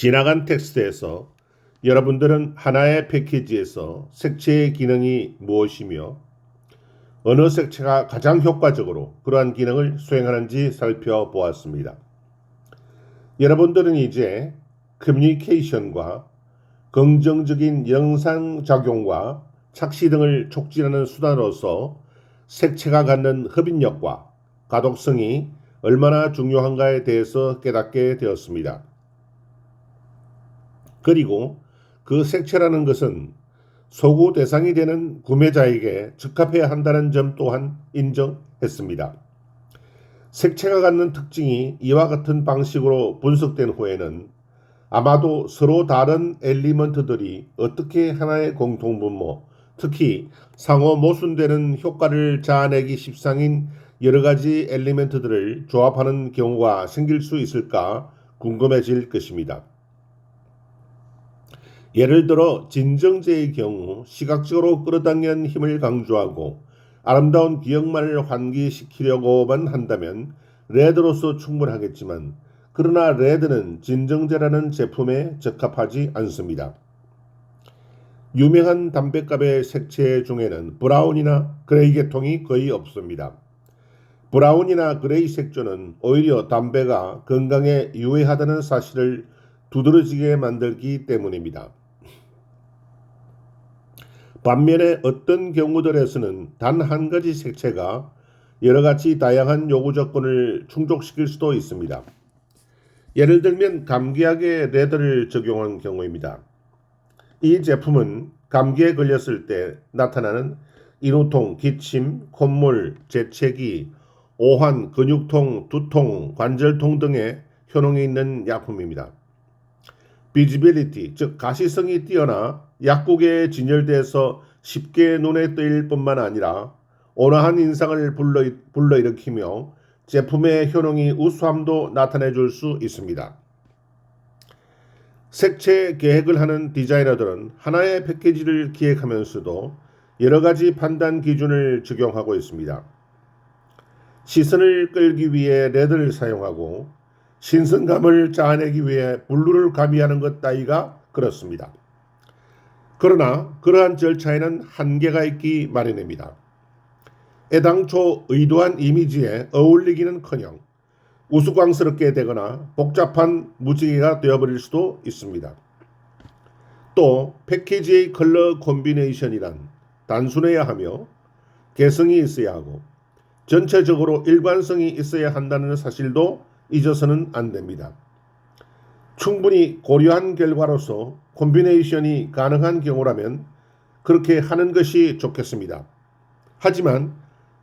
지나간 텍스트에서 여러분들은 하나의 패키지에서 색채의 기능이 무엇이며 어느 색채가 가장 효과적으로 그러한 기능을 수행하는지 살펴보았습니다. 여러분들은 이제 커뮤니케이션과 긍정적인 영상작용과 착시 등을 촉진하는 수단으로서 색채가 갖는 흡인력과 가독성이 얼마나 중요한가에 대해서 깨닫게 되었습니다. 그리고 그 색채라는 것은 소구 대상이 되는 구매자에게 적합해야 한다는 점 또한 인정했습니다. 색채가 갖는 특징이 이와 같은 방식으로 분석된 후에는 아마도 서로 다른 엘리먼트들이 어떻게 하나의 공통분모, 특히 상호 모순되는 효과를 자아내기 십상인 여러 가지 엘리멘트들을 조합하는 경우가 생길 수 있을까 궁금해질 것입니다. 예를 들어 진정제의 경우 시각적으로 끌어당기는 힘을 강조하고 아름다운 기억만을 환기시키려고만 한다면 레드로서 충분하겠지만 그러나 레드는 진정제라는 제품에 적합하지 않습니다. 유명한 담배갑의 색채 중에는 브라운이나 그레이 계통이 거의 없습니다. 브라운이나 그레이 색조는 오히려 담배가 건강에 유해하다는 사실을 두드러지게 만들기 때문입니다. 반면에 어떤 경우들에서는 단 한 가지 색채가 여러 가지 다양한 요구 조건을 충족시킬 수도 있습니다. 예를 들면 감기약에 레드를 적용한 경우입니다. 이 제품은 감기에 걸렸을 때 나타나는 인후통, 기침, 콧물, 재채기, 오한, 근육통, 두통, 관절통 등의 효능이 있는 약품입니다. 비지빌리티, 즉 가시성이 뛰어나 약국에 진열돼서 쉽게 눈에 띄일 뿐만 아니라 온화한 인상을 불러, 불러일으키며 제품의 효능이 우수함도 나타내 줄 수 있습니다. 색채 계획을 하는 디자이너들은 하나의 패키지를 기획하면서도 여러 가지 판단 기준을 적용하고 있습니다. 시선을 끌기 위해 레드를 사용하고 신선감을 자아내기 위해 블루를 가미하는 것 따위가 그렇습니다. 그러나 그러한 절차에는 한계가 있기 마련입니다. 애당초 의도한 이미지에 어울리기는커녕 우스꽝스럽게 되거나 복잡한 무지개가 되어버릴 수도 있습니다. 또 패키지의 컬러 콤비네이션이란 단순해야 하며 개성이 있어야 하고 전체적으로 일관성이 있어야 한다는 사실도 잊어서는 안 됩니다. 충분히 고려한 결과로서 콤비네이션이 가능한 경우라면 그렇게 하는 것이 좋겠습니다. 하지만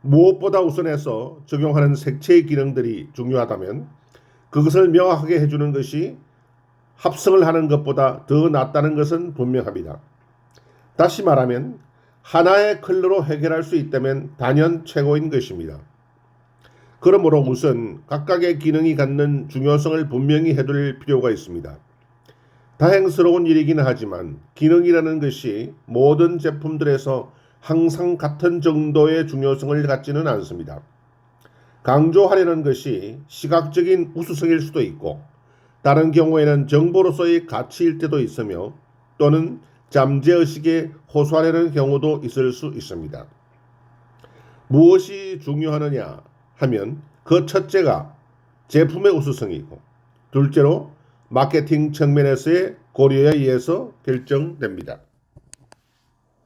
무엇보다 우선해서 적용하는 색채의 기능들이 중요하다면 그것을 명확하게 해주는 것이 합성을 하는 것보다 더 낫다는 것은 분명합니다. 다시 말하면 하나의 컬러로 해결할 수 있다면 단연 최고인 것입니다. 그러므로 우선 각각의 기능이 갖는 중요성을 분명히 해둘 필요가 있습니다. 다행스러운 일이긴 하지만 기능이라는 것이 모든 제품들에서 항상 같은 정도의 중요성을 갖지는 않습니다. 강조하려는 것이 시각적인 우수성일 수도 있고 다른 경우에는 정보로서의 가치일 때도 있으며 또는 잠재의식에 호소하려는 경우도 있을 수 있습니다. 무엇이 중요하느냐 하면 그 첫째가 제품의 우수성이고 둘째로 마케팅 측면에서의 고려에 의해서 결정됩니다.